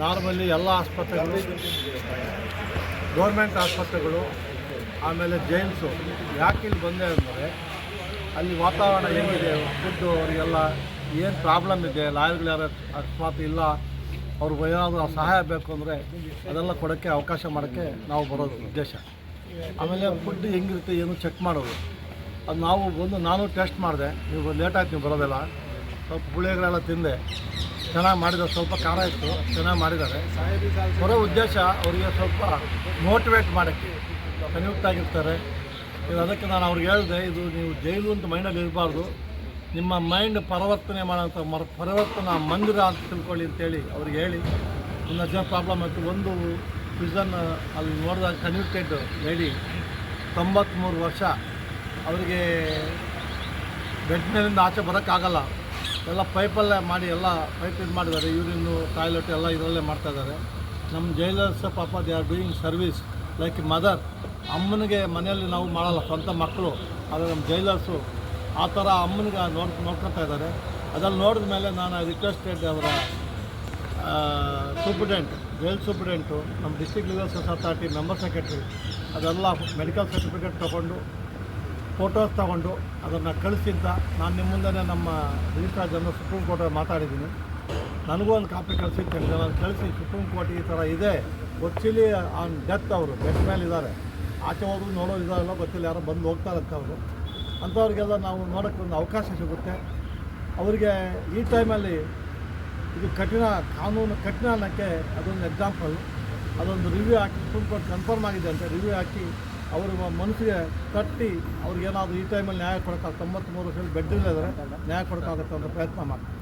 Normally ಎಲ್ಲ ಆಸ್ಪತ್ರೆಗಳು, government ಆಸ್ಪತ್ರೆಗಳು, ಆಮೇಲೆ ಜೈಮ್ಸು. ಯಾಕೆ ಇಲ್ಲಿ ಬಂದೆ ಅಂದರೆ, ಅಲ್ಲಿ ವಾತಾವರಣ ಹೆಂಗಿದೆ ಫುಡ್ಡು ಅವರಿಗೆಲ್ಲ ಏನು ಪ್ರಾಬ್ಲಮ್ ಇದೆ, ಲಾಯರ್ಗಳು ಯಾರು ಅಕಸ್ಮಾತ್ ಇಲ್ಲ, ಅವ್ರಿಗೆ ಏನಾದರೂ ಸಹಾಯ ಬೇಕು ಅಂದರೆ ಅದೆಲ್ಲ ಕೊಡೋಕ್ಕೆ ಅವಕಾಶ ಮಾಡೋಕ್ಕೆ ನಾವು ಬರೋದು ಉದ್ದೇಶ. ಆಮೇಲೆ ಫುಡ್ ಹೆಂಗಿರುತ್ತೆ, ಏನು ಚೆಕ್ ಮಾಡೋದು. ಅದು ನಾವು ಬಂದು ನಾನು ಟೆಸ್ಟ್ ಮಾಡಿದೆ, ನೀವು ಲೇಟ್ ಆಯ್ತು, ನೀವು ಬರೋದೆಲ್ಲ. ಸ್ವಲ್ಪ ಗುಳಿಗೆಗಳೆಲ್ಲ ತಿಂದೆ. ಚೆನ್ನಾಗಿ ಮಾಡಿದ್ದಾರೆ, ಸ್ವಲ್ಪ ಖಾರ ಇತ್ತು, ಚೆನ್ನಾಗಿ ಮಾಡಿದ್ದಾರೆ. ಬರೋ ಉದ್ದೇಶ ಅವರಿಗೆ ಸ್ವಲ್ಪ ಮೋಟಿವೇಟ್ ಮಾಡೋಕ್ಕೆ ಸಂಯುಕ್ತ ಆಗಿರ್ತಾರೆ ಇದು ಅದಕ್ಕೆ ನಾನು ಅವ್ರಿಗೆ ಹೇಳಿದೆ, ಇದು ನೀವು ಜೈಲು ಅಂತ ಮೈಂಡಲ್ಲಿ ಇರಬಾರ್ದು. ನಿಮ್ಮ ಮೈಂಡ್ ಪರಿವರ್ತನೆ ಮಾಡೋಂಥ ಮರ, ಪರಿವರ್ತನಾ ಮಂದಿರ ಅಂತ ತಿಳ್ಕೊಳ್ಳಿ ಅಂತೇಳಿ ಅವ್ರಿಗೆ ಹೇಳಿ. ಒಂದು ಜನ ಪ್ರಾಬ್ಲಮ್ ಆಯಿತು. ಒಂದು ಪ್ರಿಸನ್ ಅಲ್ಲಿ ನೋಡಿದಾಗ ಕನ್ವಿಕ್ಟೆಡ್ ಲೇಡಿ ತೊಂಬತ್ತ್ಮೂರು ವರ್ಷ, ಅವರಿಗೆ ಬೆಡ್ ಮೇಲಿಂದ ಆಚೆ ಬರೋಕ್ಕಾಗಲ್ಲ. ಎಲ್ಲ ಪೈಪಲ್ಲೇ ಮಾಡಿ ಎಲ್ಲ ಪೈಪ್ ಇದು ಮಾಡಿದ್ದಾರೆ, ಯೂರಿನ್ನು, ಟಾಯ್ಲೆಟ್ ಎಲ್ಲ ಇದರಲ್ಲೇ ಮಾಡ್ತಾ ಇದ್ದಾರೆ. ನಮ್ಮ ಜೈಲರ್ಸ್ ಪಾಪ they are doing service like mother. ಅಮ್ಮನಿಗೆ ಮನೆಯಲ್ಲಿ ನಾವು ಮಾಡಲ್ಲ, ಸ್ವಂತ ಮಕ್ಕಳು. ಆದರೆ ನಮ್ಮ ಜೈಲರ್ಸು ಆ ಥರ ಅಮ್ಮನಿಗೆ ನೋಡ್ ನೋಡ್ಕೊತಾ ಇದ್ದಾರೆ. ಅದನ್ನು ನೋಡಿದ ಮೇಲೆ ನಾನು ರಿಕ್ವೆಸ್ಟೆಡ್ ಅವರ ಸೂಪ್ರಿಡೆಂಟ್ ಜೈಲ್ ಸೂಪ್ರಿಡೆಂಟು ನಮ್ಮ district legal authority member secretary ಅದೆಲ್ಲ ಮೆಡಿಕಲ್ ಸರ್ಟಿಫಿಕೇಟ್ ತೊಗೊಂಡು ಫೋಟೋಸ್ ತಗೊಂಡು ಅದನ್ನು ಕಳಿಸಿ ಅಂತ ನಾನು ನಿಮ್ಮ ಮುಂದೆ ನಮ್ಮ ರಿಜಿಸ್ಟ್ರಾರ್ ಜನರಲ್ ಸುಪ್ರೀಂ ಕೋರ್ಟಲ್ಲಿ ಮಾತಾಡಿದ್ದೀನಿ. ನನಗೂ ಒಂದು ಕಾಪಿ ಕಳಿಸಿತ್ತು ನಾನು ಕಳಿಸಿ ಸುಪ್ರೀಂ ಕೋರ್ಟ್ ಈ ಥರ ಇದೆ. ಒಚ್ಚಿಲಿ ಆನ್ ಡೆತ್ ಅವರು ಬೆಡ್ ಮೇಲೆ ಇದ್ದಾರೆ ಆಚೆ ಹೋದ್ರು, ನೋಡೋರು ಇದಾರಲ್ಲ, ಗೊತ್ತಿಲ್ಲ, ಯಾರೋ ಬಂದು ಹೋಗ್ತಾರಂತ ಅವರು ಅಂಥವ್ರಿಗೆಲ್ಲ ನಾವು ನೋಡೋಕ್ಕೆ ಒಂದು ಅವಕಾಶ ಸಿಗುತ್ತೆ. ಅವರಿಗೆ ಈ ಟೈಮಲ್ಲಿ ಇದು ಕಠಿಣ ಕಾನೂನು, ಕಠಿಣ ಅನ್ನೋಕ್ಕೆ ಅದೊಂದು ಎಕ್ಸಾಂಪಲ್ ಅದೊಂದು ರಿವ್ಯೂ ಹಾಕಿ ಸುಪ್ರೀಂ ಕೋರ್ಟ್ ಕನ್ಫರ್ಮ್ ಆಗಿದೆ ಅಂತ ರಿವ್ಯೂ ಹಾಕಿ ಅವ್ರ ಮನಸ್ಸಿಗೆ ತಟ್ಟಿ ಅವ್ರಿಗೇನಾದರೂ ಈ ಟೈಮಲ್ಲಿ ನ್ಯಾಯ ಕೊಡೋಕ್ಕಾಗ ತೊಂಬತ್ತ್ಮೂರು ವರ್ಷದಲ್ಲಿ ಬೆಡ್ ಇದ್ದಾರೆ ನ್ಯಾಯ ಕೊಡೋಕ್ಕಾಗುತ್ತೆ ಅಂತ ಪ್ರಯತ್ನ ಮಾಡ್ತಾರೆ.